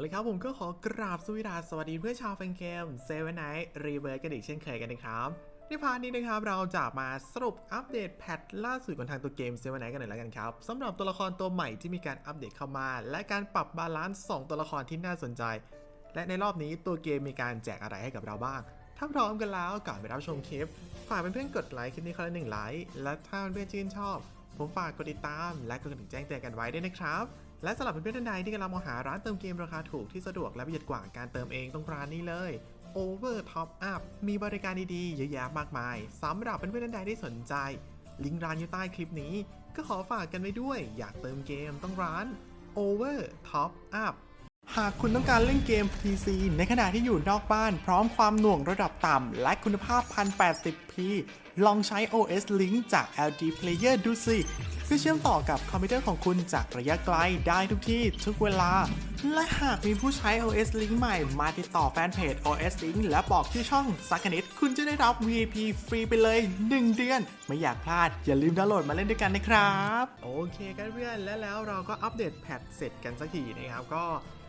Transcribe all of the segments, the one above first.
เลยครับผมก็ขอกราบสวสดีสวัสดีเพื่อชาวแฟนเกมเซเว่นไนท์รีเวิร์กันอีกเช่นเคยกันนะครับในพาร์ทนี้นะครับเราจะมาสรุปอัปเดตแพทล่าสุดของทางตัวเกมเซเว่นไนท์กันหน่อยแล้วกันครับสำหรับตัวละครตัวใหม่ที่มีการอัปเดตเข้ามา และการปรับบาลานซ์สองตัวละครที่น่าสนใจ และในรอบนี้ตัวเกมมีการแจกอะไรให้กับเราบ้าง ถ้าพร้อมกันแล้วก่อนไปรับชมคลิปฝากเพื่อนๆกดไลค์คลิปนี้คนละหนึ่งไลค์และถ้าเพื่อนๆชื่นชอบ ผมฝากกดติดตามและกดกระดิ่งแจ้งเตือนกันไว้ด้วยนะครับ และสำหรับเพื่อนๆท่านใดที่กำลังมองหาร้านเติมเกมราคาถูกที่สะดวกและประหยัดกว่าการเติมเองตรงร้านนี้เลย Over Top Up มีบริการดีๆเยอะแยะมากมายสำหรับเพื่อนๆท่านใดที่สนใจ ลิงก์ร้านอยู่ใต้คลิปนี้ ก็ขอฝากกันไว้ด้วย อยากเติมเกมต้องร้าน Over Top Up หากคุณต้องการเล่นเกม PC ในขณะที่อยู่นอกบ้าน พร้อมความหน่วงระดับต่ำ และคุณภาพ 1080p ลองใช้ OS Link จาก LG Player ดูสิเพื่อเชื่อมต่อกับคอมพิวเตอร์ของคุณจากระยะไกลได้ทุกที่ทุกเวลา และหากมีผู้ใช้ OS Link ใหม่มาติดต่อแฟนเพจ OS Link และบอกชื่อช่องสักนิดคุณจะได้รับ VIP ฟรีไปเลย 1 เดือน ไม่อยากพลาด อย่าลืมดาวน์โหลดมาเล่นด้วยกันนะครับ โอเคกันเพื่อนและแล้วเราก็อัปเดตแพทเสร็จกันสักทีนะครับก็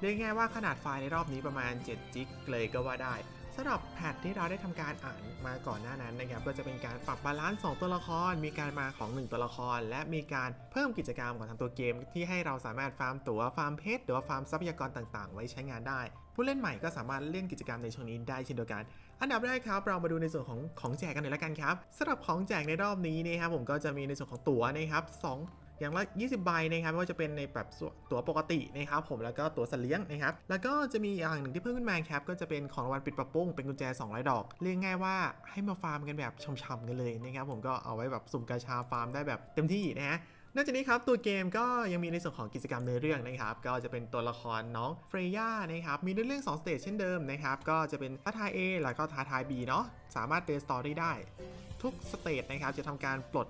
เรียกง่ายว่าขนาดไฟล์ในรอบนี้ประมาณ7จิกเลยก็ว่าได้สำหรับแพทที่เราได้ทำการอ่านมาก่อนหน้านั้นนะครับก็จะเป็นการปรับบาลานซ์2ตัวละคร มีการมาของ 1 ตัวละคร และมีการเพิ่มกิจกรรมของทางตัวเกม ที่ให้เราสามารถฟาร์มตัวฟาร์มเพชรหรือว่าฟาร์มทรัพยากรต่างๆ ไว้ใช้งานได้ ผู้เล่นใหม่ก็สามารถเล่นกิจกรรมในช่วงนี้ได้เช่นเดียวกัน อันดับแรกครับเรามาดูในส่วนของของแจกกันหน่อยละกันครับสำหรับของแจกในรอบนี้นะครับผมก็จะมีในส่วนของตั๋วนะครับส อย่างละ 20 ใบนะครับไม่ว่าจะเป็นในแบบตั๋วปกตินะครับผมแล้วก็ตั๋วสัตว์เลี้ยงนะครับแล้วก็จะมีอย่างหนึ่งที่เพิ่มขึ้นมาครับก็จะเป็นของรางวัลปิดปรับปรุงเป็นกุญแจ 200 ดอก เรียกง่ายว่าให้มาฟาร์มกันแบบช่ำๆกันเลยนะครับผมก็เอาไว้แบบสุ่มกาชาฟาร์มได้แบบเต็มที่นะฮะนอกจากนี้ครับตัวเกมก็ยังมีในส่วนของกิจกรรมในอเรื่องนะครับก็จะเป็นตัวละครน้องเฟรย่านะครับมีในเรื่อง2สเตจเช่นเดิมนะครับก็จะเป็นท้าทาย A แล้วก็ท้าทาย B เนาะสามารถเดินสตอรี่ได้ ทุกสเตจนะครับจะทำการปลด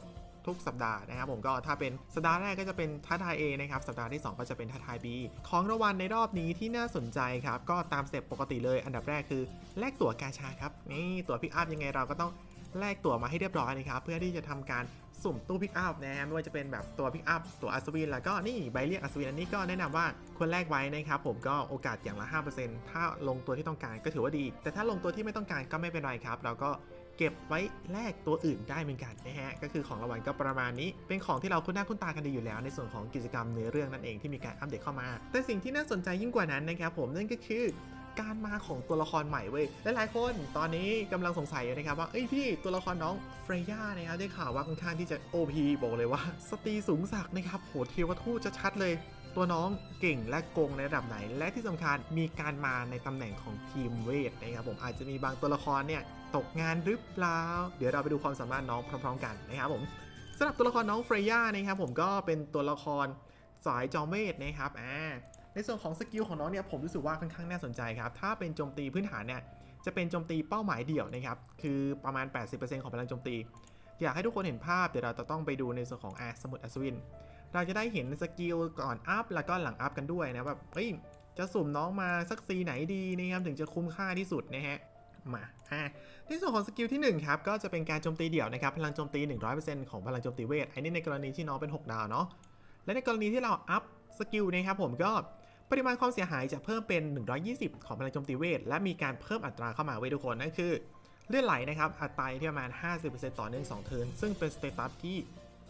ทุกสัปดาห์นะครับผมก็ถ้าเป็นสัปดาห์แรกก็จะเป็นท้าทาย A นะครับสัปดาห์ที่ 2 ก็จะเป็นท้าทาย B ของรางวัลในรอบนี้ที่น่าสนใจครับก็ตามสเต็ปปกติเลย อันดับแรกคือแลกตั๋วกาชาครับนี่ตั๋วพิกอัพยังไงเราก็ต้องแลกตั๋วมาให้เรียบร้อยนะครับเพื่อที่จะทำการสุ่มตู้พิกอัพนะฮะไม่ว่าจะเป็นแบบตัวพิกอัพตัวอัศวินแล้วก็นี่ใบเรียกอัศวินอันนี้ก็แนะนำว่าควรแลกไว้นะครับผมก็โอกาสอย่างละ 5%ถ้าลงตัวที่ต้องการก็ถือว่าดี แต่ถ้าลงตัวที่ไม่ต้องการก็ไม่เป็นไรครับ เราก็ เก็บไว้แลกตัวอื่นได้เหมือนกันนะฮะ ก็คือของรางวัลก็ประมาณนี้ เป็นของที่เราคุ้นหน้าคุ้นตากันดีอยู่แล้ว ในส่วนของกิจกรรมเนื้อเรื่องนั่นเองที่มีการอัปเดตเข้ามา แต่สิ่งที่น่าสนใจยิ่งกว่านั้นนะครับผมนั่นก็คือการมาของตัวละครใหม่เว้ยและหลายคนตอนนี้กำลังสงสัยอยู่นะครับว่าเอ้ยพี่ตัวละครน้องเฟรย่านะครับได้ข่าวว่าค่อนข้างที่จะ OP บอกเลยว่า สตรีสูงศักนะครับโหเทวทูตจะชัดเลย ตัวน้องเก่งและโกงในระดับไหน และที่สำคัญมีการมาในตำแหน่งของทีมเวทนะครับผมอาจจะมีบางตัวละครเนี่ยตกงานหรือเปล่า เดี๋ยวเราไปดูความสามารถน้องพร้อม ๆ กันนะครับผมสำหรับตัวละครน้องเฟรย่านะครับผมก็เป็นตัวละครสายจอมเวทนะครับอ่าในส่วนของสกิลของน้องเนี่ยผมรู้สึกว่าค่อนข้างน่าสนใจครับ ถ้าเป็นโจมตีพื้นฐานเนี่ยจะเป็นโจมตีเป้าหมายเดี่ยวนะครับ คือประมาณ 80%ของพลังโจมตี อยากให้ทุกคนเห็นภาพ เดี๋ยวเราจะต้องไปดูในส่วนของอาสมุดอัศวิน เราจะได้เห็นสกิลก่อนอัพแล้วก็หลังอัพกันด้วยนะแบบเฮ้ยจะสุ่มน้องมาสักซีไหนดีนะครับถึงจะคุ้มค่าที่สุดนะฮะมาอะในส่วนของสกิลที่1ครับก็จะเป็นการโจมตีเดี่ยวนะครับพลังโจมตี 100%ของพลังโจมตีเวทอันนี้ในกรณีที่น้องเป็น 6 ดาวเนาะและในกรณีที่เราอัพสกิลนะครับผมก็ปริมาณความเสียหายจะเพิ่มเป็น 120 ของพลังโจมตีเวทและมีการเพิ่มอัตราเข้ามาไว้ทุกคนนั่นคือเลื่อนไหลนะครับอัตราที่ประมาณ 50%ต่อเนื่อง2เทิร์นซึ่งเป็นสเตตัสที่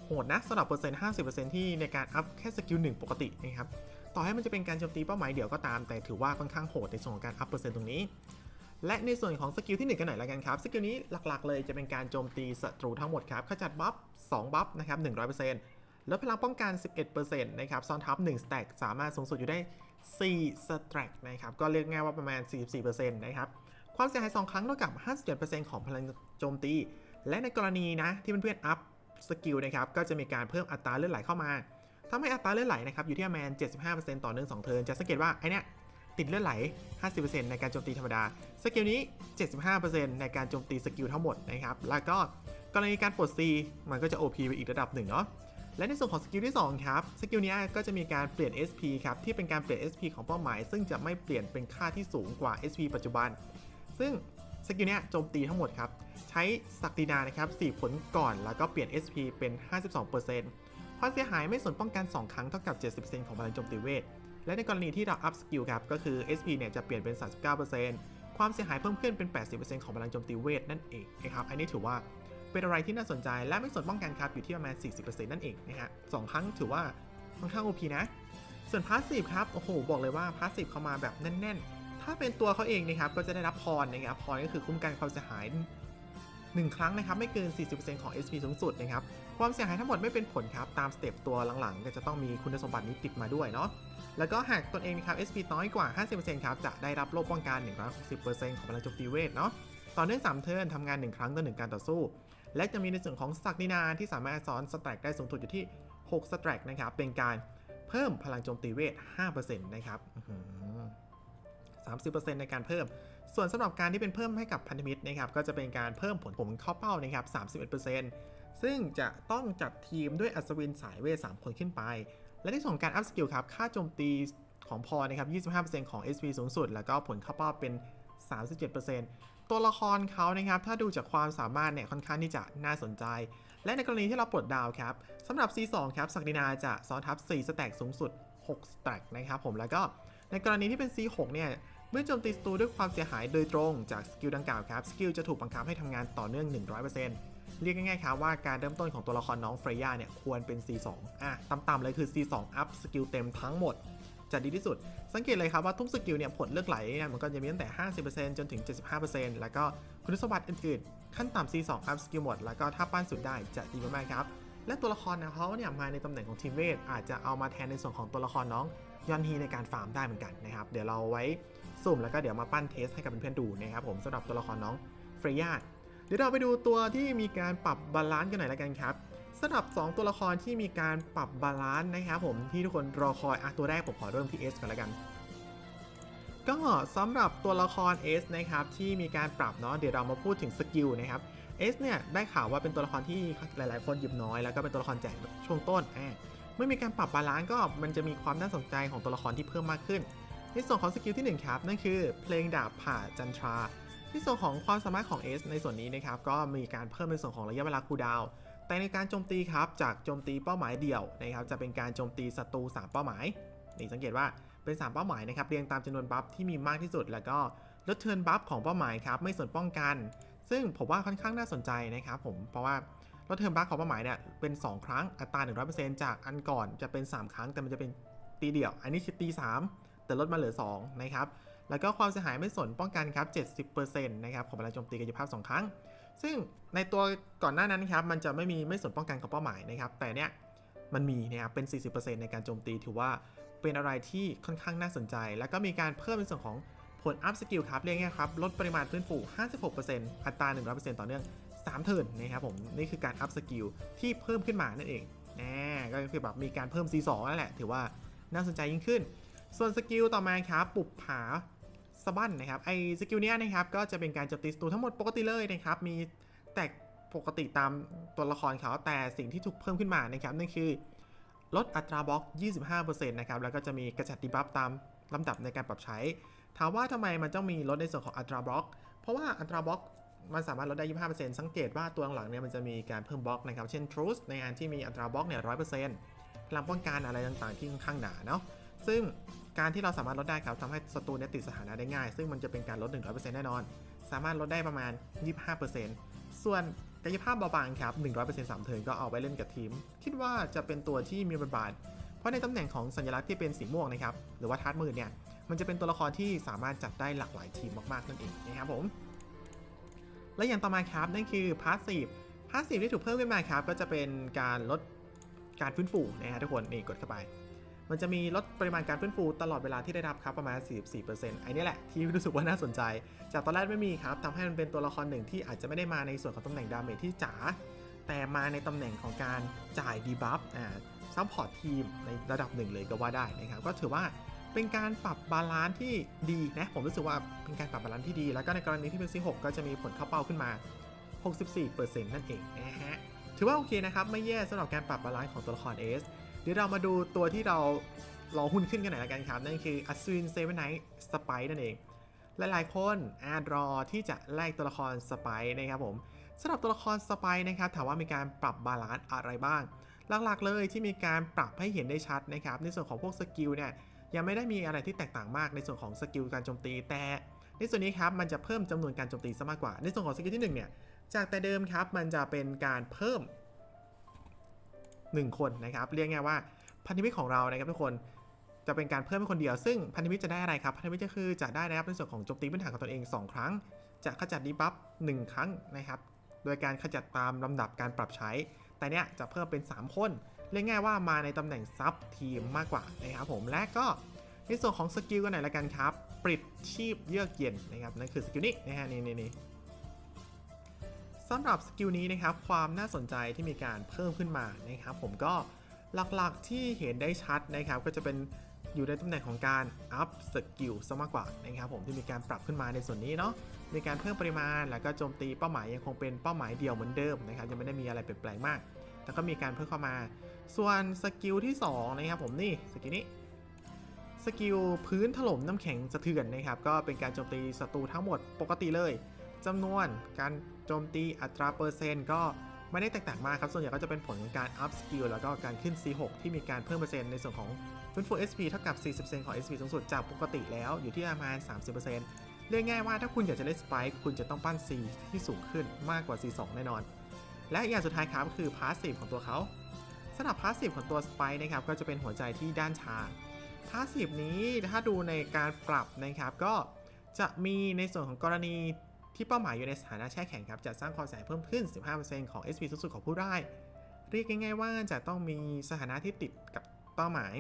โหดนะสำหรับเปอร์เซ็นต์50%ที่ในการอัพแค่สกิลหนึ่งปกตินะครับ ต่อให้มันจะเป็นการโจมตีเป้าหมายเดี่ยวก็ตาม แต่ถือว่าค่อนข้างโหดในส่วนของการอัพเปอร์เซ็นต์ตรงนี้ และในส่วนของสกิลที่ 1 กันหน่อยละกันครับ สกิลนี้หลักๆ เลยจะเป็นการโจมตีศัตรูทั้งหมดครับ ขจัดบัฟ2บัฟนะครับ100%แล้วพลังป้องกัน 11%นะครับ ซ้อนทับ1 stack สามารถสูงสุดอยู่ได้ 4 stack นะครับ ก็เรียกง่ายว่าประมาณ 44%นะครับ ความเสียหาย2ครั้งเท่ากับ 57%ของพลังโจมตี และในกรณีนะที่เพื่อนๆอัพ สกิลนะครับก็จะมีการเพิ่มอัตราเลือดไหลเข้ามาทำให้อัตราเลือดไหลนะครับอยู่ที่ประมาณ 75%ต่อเนื่อง2เทิร์นจะสังเกตว่าไอเนี้ยติดเลือดไหล 50%ในการโจมตีธรรมดา สกิลนี้ 75%ในการโจมตีสกิลทั้งหมดนะครับ แล้วก็กรณีการปลด C มันก็จะ OP ไปอีกระดับหนึ่งเนาะ และในส่วนของสกิลที่ 2 ครับ สกิลนี้ก็จะมีการเปลี่ยน SP ครับ ที่เป็นการเปลี่ยน SP ของเป้าหมาย ซึ่งจะไม่เปลี่ยนเป็นค่าที่สูงกว่า SP ปัจจุบัน ซึ่ง สกิลเนี้ยโจมตีทั้งหมดครับ ใช้ศักดินานะครับ4ผลก่อนแล้วก็เปลี่ยน SP เป็น 52%ความเสียหายไม่ส่วนป้องกัน 2 ครั้งเท่ากับ 70%ของพลังโจมตีเวท และในกรณีที่เราอัพสกิลครับก็คือ SP เนี่ยจะเปลี่ยนเป็น 39%ความเสียหายเพิ่มขึ้นเป็น 80%ของพลังโจมตีเวทนั่นเองนะครับอันนี้ถือว่าเป็นอะไรที่น่าสนใจและไม่สนป้องกันครับอยู่ที่ประมาณ 40%นั่นเองนะฮะสองครั้งถือว่าค่อนข้าง OP นะ ส่วนพาสซีฟครับโอ้โหบอกเลยว่าพาสซีฟเข้ามาแบบแน่นๆ ถ้าเป็นตัวเขาเองนะครับก็จะได้รับพรนะครับพรก็คือคุ้มกันความเสียหาย 1 ครั้งนะครับไม่เกิน 40%ของ SP สูงสุดนะครับความเสียหายทั้งหมดไม่เป็นผลครับตามสเต็ปตัวหลังๆ ก็จะต้องมีคุณสมบัตินี้ติดมาด้วยเนาะแล้วก็หากตนเองนะครับ SP น้อยกว่า 50%ครับจะได้รับโล่ป้องกัน 160%ของพลังโจมตีเวทเนาะต่อเนื่อง3เทิร์นทำงาน 1 ครั้งต่อ1การต่อสู้ และจะมีในส่วนของศักดินาที่สามารถซ้อนสแต็กได้สูงสุดอยู่ที่6สแต็กนะครับเป็นการเพิ่มพลังโจมตีเวท 5%นะครับ 30%ในการเพิ่ม ส่วนสำหรับการที่เป็นเพิ่มให้กับพันธมิตรนะครับก็จะเป็นการเพิ่มผลผมเข้าเป้านะครับ31%ซึ่งจะต้องจัดทีมด้วยอัศวินสายเวท3คนขึ้นไป และในส่วนของการอัพสกิลครับค่าโจมตีของพอนะครับ25%ของ SP สูงสุด แล้วก็ผลเข้าเป้าเป็น 37%ตัวละครเขานะครับถ้าดูจากความสามารถเนี่ยค่อนข้างที่จะน่าสนใจ และในกรณีที่เราปลดดาวครับสำหรับ C2 ครับศักดินาจะซ้อนทับ 4 สแต็กสูงสุด6สแต็กนะครับผมแล้วก็ในกรณีที่เป็น C6 เนี่ย เมื่อโจมตีศัตรูด้วยความเสียหายโดยตรงจากสกิลดังกล่าวครับสกิลจะถูกบังคับให้ทำงานต่อเนื่อง 100%เรียกง่ายๆครับว่าการเริ่มต้นของตัวละครน้องเฟรย่าเนี่ยควรเป็น C2 อะต่ำๆเลยคือ C2 อัพสกิลเต็มทั้งหมดจะดีที่สุด สังเกตเลยครับว่าทุกสกิลเนี่ยผลเลือกไหลเนี่ยมันก็จะมีตั้งแต่ 50%จนถึง 75%แล้วก็คุณสมบัติอื่นๆ ขั้นต่ำ C2 อัพสกิลหมด แล้วก็ถ้าปั้นสุดได้จะดีมากๆครับ และตัวละครนะเขาเนี่ยมาในตำแหน่งของทีมเวทอาจจะเอามาแทนในส่วนของตัวละครน้อง ยอนฮีในการฟาร์มได้เหมือนกันนะครับ เดี๋ยวเราไว้สุ่มแล้วก็เดี๋ยวมาปั้นเทสให้กับเพื่อนๆดูนะครับผมสำหรับตัวละครน้องเฟรย่าเดี๋ยวเราไปดูตัวที่มีการปรับบาลานซ์กันหน่อยละกันครับสำหรับ 2 ตัวละครที่มีการปรับบาลานซ์นะครับผมที่ทุกคนรอคอยอะตัวแรกผมขอเริ่มที่ S ก่อนละกันก็สำหรับตัวละคร S นะครับที่มีการปรับเนาะเดี๋ยวเรามาพูดถึงสกิลนะครับ S เนี่ยได้ข่าวว่าเป็นตัวละครที่หลาย ๆ คนหยิบน้อยแล้วก็เป็นตัวละครแจกช่วงต้นอ่า เมื่อมีการปรับบาลานซ์ก็มันจะมีความน่าสนใจของตัวละครที่เพิ่มมากขึ้น ในส่วนของสกิลที่1ครับนั่นคือเพลงดาบผ่าจันทราในส่วนของความสามารถของ S ในส่วนนี้นะครับก็มีการเพิ่มในส่วนของระยะเวลาคูดาว แต่ในการโจมตีครับจากโจมตีเป้าหมายเดี่ยวนะครับจะเป็นการโจมตีศัตรู3เป้าหมายนี่สังเกตว่าเป็น 3 เป้าหมายนะครับเรียงตามจำนวนบัฟที่มีมากที่สุด แล้วก็ลดเทิร์นบัฟของเป้าหมายครับไม่ส่วนป้องกัน ซึ่งผมว่าค่อนข้างน่าสนใจนะครับผมเพราะว่า ลดเทิร์นบัฟของเป้าหมายเนี่ยเป็น 2 ครั้งอัตรา 100%จากอันก่อนจะเป็น 3 ครั้งแต่มันจะเป็นตีเดี่ยว อันนี้คือตี 3 แต่ลดมาเหลือ 2 นะครับ แล้วก็ความเสียหายไม่สนป้องกันครับ 70%นะครับของพลังโจมตีกายภาพ 2 ครั้ง ซึ่งในตัวก่อนหน้านั้นครับมันจะไม่มีไม่สนป้องกันของเป้าหมายนะครับ แต่เนี้ยมันมีนะครับเป็น 40%ในการโจมตีถือว่าเป็นอะไรที่ค่อนข้างน่าสนใจ แล้วก็มีการเพิ่มในส่วนของผลอัพสกิลครับเรียกง่ายครับลดปริมาณฟื้นฟู 56%อัตรา 100%ต่อเนื่อง 3เทิร์นนะครับผมนี่คือการอัพสกิลที่เพิ่มขึ้นมานั่นเองนะก็คือแบบมีการเพิ่ม C2 นั่นแหละ ถือว่าน่าสนใจยิ่งขึ้น ส่วนสกิลต่อมาครับปุบผาสบั้นนะครับไอสกิลเนี้ยนะครับก็จะเป็นการโจมตีศัตรูทั้งหมดปกติเลยนะครับมีแตกปกติตามตัวละครเขาแต่สิ่งที่ถูกเพิ่มขึ้นมานะครับนั่นคือ ลดอัตราบล็อก 25%นะครับแล้วก็จะมีกระจัดดีบัฟตามลำดับในการปรับใช้ ถามว่าทำไมมันต้องมีลดในส่วนของอัตราบล็อก เพราะว่าอัตราบล็อก มันสามารถลดได้ 25%สังเกตว่าตัวหลังๆเนี่ยมันจะมีการเพิ่มบล็อกนะครับ เช่น Truth ในอันที่มีอัตราบล็อกเนี่ย100%พลังป้องกันอะไรต่างๆ ที่ค่อนข้างหนาเนาะ ซึ่งการที่เราสามารถลดได้ครับทำให้ศัตรูเนี่ยติดสถานะได้ง่าย ซึ่งมันจะเป็นการลด 100%แน่นอน สามารถลดได้ประมาณ 25%ส่วนกายภาพเบาบางครับ 100% 3เทิร์นก็เอาไปเล่นกับทีม คิดว่าจะเป็นตัวที่มีบทบาท เพราะในตำแหน่งของสัญลักษณ์ที่เป็นสีม่วงนะครับ หรือว่าทัดมืดเนี่ย มันจะเป็นตัวละครที่สามารถจัดได้หลากหลายทีมมากๆนั่นเองนะครับผม และอย่างต่อมาครับนั่นคือพาสซีฟพาสซีฟที่ถูกเพิ่มขึ้นมาครับ ก็จะเป็นการลดการฟื้นฟูนะฮะทุกคนนี่กดเข้าไป มันจะมีลดปริมาณการฟื้นฟูตลอดเวลาที่ได้รับครับประมาณ 44%ไอ้นี่แหละที่รู้สึกว่าน่าสนใจ จากตอนแรกไม่มีครับทำให้มันเป็นตัวละครหนึ่งที่อาจจะไม่ได้มาในส่วนของตำแหน่งดาเมจที่จ๋าแต่มาในตำแหน่งของการจ่ายดีบัฟอ่าซัพพอร์ตทีมในระดับหนึ่งเลยก็ว่าได้นะครับก็ถือว่า เป็นการปรับบาลานซ์ที่ดีนะ ผมรู้สึกว่าเป็นการปรับบาลานซ์ที่ดี แล้วก็ในกรณีที่เป็น C6 ก็จะมีผลเข้าเป้าขึ้นมา 64%นั่นเองนะฮะ ถือว่าโอเคนะครับ ไม่แย่สำหรับการปรับบาลานซ์ของตัวละคร S เดี๋ยวเรามาดูตัวที่เรารอหุ้นขึ้นกันหน่อยละกันครับ นั่นคืออัศวินเซเว่นไนท์สไปนั่นเอง หลายๆ คนอาจรอที่จะแลกตัวละครสไปนะครับผมสำหรับตัวละครสไปนะครับถามว่ามีการปรับบาลานซ์อะไรบ้าง หลักๆเลยที่มีการปรับให้เห็นได้ชัดนะครับในส่วนของพวกสกิลเนี่ย ยังไม่ได้มีอะไรที่แตกต่างมากในส่วนของสกิลการโจมตีแต่ในส่วนนี้ครับมันจะเพิ่มจำนวนการโจมตีซะมากกว่า ในส่วนของสกิลที่หนึ่งเนี่ย จากแต่เดิมครับมันจะเป็นการเพิ่ม 1 คนนะครับ เรียกง่ายว่าพันธมิตรของเรานะครับทุกคนจะเป็นการเพิ่มให้คนเดียว ซึ่งพันธมิตรจะได้อะไรครับ พันธมิตรก็คือจะได้นะครับในส่วนของโจมตีพื้นฐานของตนเอง 2 ครั้ง จะขจัดดีบัฟ1ครั้งนะครับ โดยการขจัดตามลำดับการปรับใช้ แต่เนี้ยจะเพิ่มเป็น 3 คน เรียกง่ายว่ามาในตำแหน่งซับทีมมากกว่านะครับผมและก็ในส่วนของสกิลกันหน่อยละกันครับปลิดชีพเยือกเย็นนะครับนั่นคือสกิลนี้นะฮะนี่นี่นี่สำหรับสกิลนี้นะครับความน่าสนใจที่มีการเพิ่มขึ้นมานะครับผมก็หลักๆที่เห็นได้ชัดนะครับก็จะเป็นอยู่ในตำแหน่งของการอัพสกิลซะมากกว่านะครับผมที่มีการปรับขึ้นมาในส่วนนี้เนาะ มีการเพิ่มปริมาณ แล้วก็โจมตีเป้าหมายยังคงเป็นเป้าหมายเดียวเหมือนเดิมนะครับยังไม่ได้มีอะไรเปลี่ยนแปลงมาก แต่ก็มีการเพิ่มเข้ามา ส่วนสกิลที่2นะครับผมนี่สกิลนี้สกิลพื้นถล่มน้ำแข็งสะเทือนนะครับก็เป็นการโจมตีศัตรูทั้งหมดปกติเลยจำนวนการโจมตีอัตราเปอร์เซ็นต์ก็ไม่ได้แตกต่างมากครับ ส่วนใหญ่ก็จะเป็นผลของการอัพสกิลแล้วก็การขึ้น C6 ที่มีการเพิ่มเปอร์เซ็นต์ในส่วนของฟื้นฟู SP เท่ากับ 40%ของ SP สูงสุดจากปกติแล้วอยู่ที่ประมาณ 30%เเรียกง่ายว่าถ้าคุณอยากจะเล่นสไปค์คุณจะต้องปั้น C ที่สูงขึ้นมากกว่า C2 แน่นอน และอย่างสุดท้ายครับคือพาสซีฟของตัวเขาสำหรับพาสซีฟของตัวสไปนะครับก็จะเป็นหัวใจที่ด้านชาพาสซีฟนี้ถ้าดูในการปรับนะครับก็จะมีในส่วนของกรณีที่เป้าหมายอยู่ในสถานะแช่แข็งครับจะสร้างความเสียหายเพิ่มขึ้น 15%ของ SP สูงสุดของผู้ได้ เรียกง่ายๆว่าจะต้องมีสถานะที่ติดกับเป้าหมาย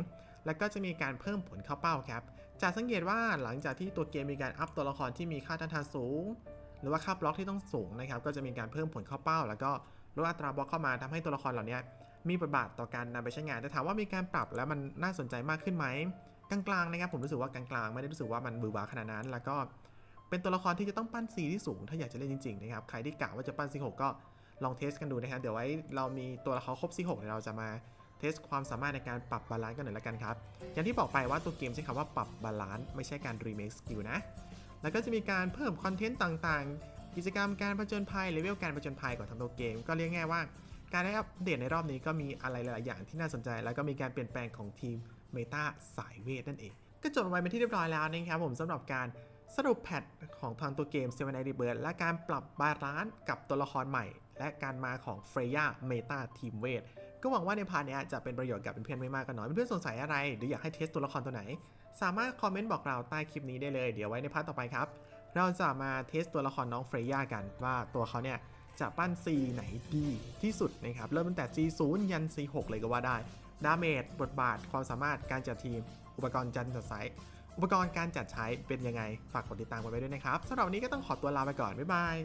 แล้วก็จะมีการเพิ่มผลเข้าเป้าครับ จะสังเกตว่าหลังจากที่ตัวเกมมีการอัพตัวละครที่มีค่าต้านทานสูง หรือว่าค่าบล็อกที่ต้องสูงนะครับ ก็จะมีการเพิ่มผลเข้าเป้า แล้วก็ลดอัตราบล็อกเข้ามาทำให้ตัวละครเหล่านี้มีบทบาทต่อการนำไปใช้งานแต่ถามว่ามีการปรับแล้วมันน่าสนใจมากขึ้นไหมกลางๆนะครับผมรู้สึกว่ากลางๆไม่ได้รู้สึกว่ามันบือหวาขนาดนั้น แล้วก็เป็นตัวละครที่จะต้องปั้นซีที่สูง ถ้าอยากจะเล่นจริงๆนะครับใครที่กะว่าจะปั้นซีหกก็ลองเทสกันดูนะครับเดี๋ยวไว้เรามีตัวละครครบซีหกเดี๋ยวเราจะมา เทสความสามารถในการปรับบาลานซ์กันหน่อยละกันครับ อย่างที่บอกไปว่าตัวเกมใช้คำว่าปรับบาลานซ์ไม่ใช่การรีเมคสกิลนะ แล้วก็จะมีการเพิ่มคอนเทนต์ต่างๆ กิจกรรมการผจญภัยเลเวลการผจญภัยของทางตัวเกม ก็เรียกง่ายว่า การได้อัปเดตในรอบนี้ก็มีอะไรหลายๆอย่างที่น่าสนใจ แล้วก็มีการเปลี่ยนแปลงของทีมเมตาสายเวทนั่นเอง ก็จบลงไปเป็นที่เรียบร้อยแล้วนะครับผมสำหรับการสรุปแพทของทางตัวเกม Seven Night Rebirth และการปรับบาลานซ์กับตัวละครใหม่ และการมาของเฟรย่าเมตาทีมเวท ก็หวังว่าในพาร์ทเนี้ยจะเป็นประโยชน์กับเพื่อนๆไม่มากก็น้อยเพื่อนๆสงสัยอะไร หรืออยากให้เทสตัวละครตัวไหน สามารถคอมเมนต์บอกเราใต้คลิปนี้ได้เลยเดี๋ยวไว้ในพาร์ทต่อไปครับ เราจะมาเทสตัวละครน้องเฟรย่ากันว่าตัวเขาเนี่ยจะปั้น C ไหนดีที่สุดนะครับเริ่มตั้งแต่ G0 ยัน C6 เลยก็ว่าได้ดาเมจบทบาทความสามารถการจัดทีม อุปกรณ์จันจัดไซส์อุปกรณ์การจัดใช้เป็นยังไงฝากกดติดตามกันไว้ด้วยนะครับสำหรับวันนี้ก็ต้องขอตัวลาไปก่อนบ๊ายบาย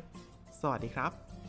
สวัสดีครับ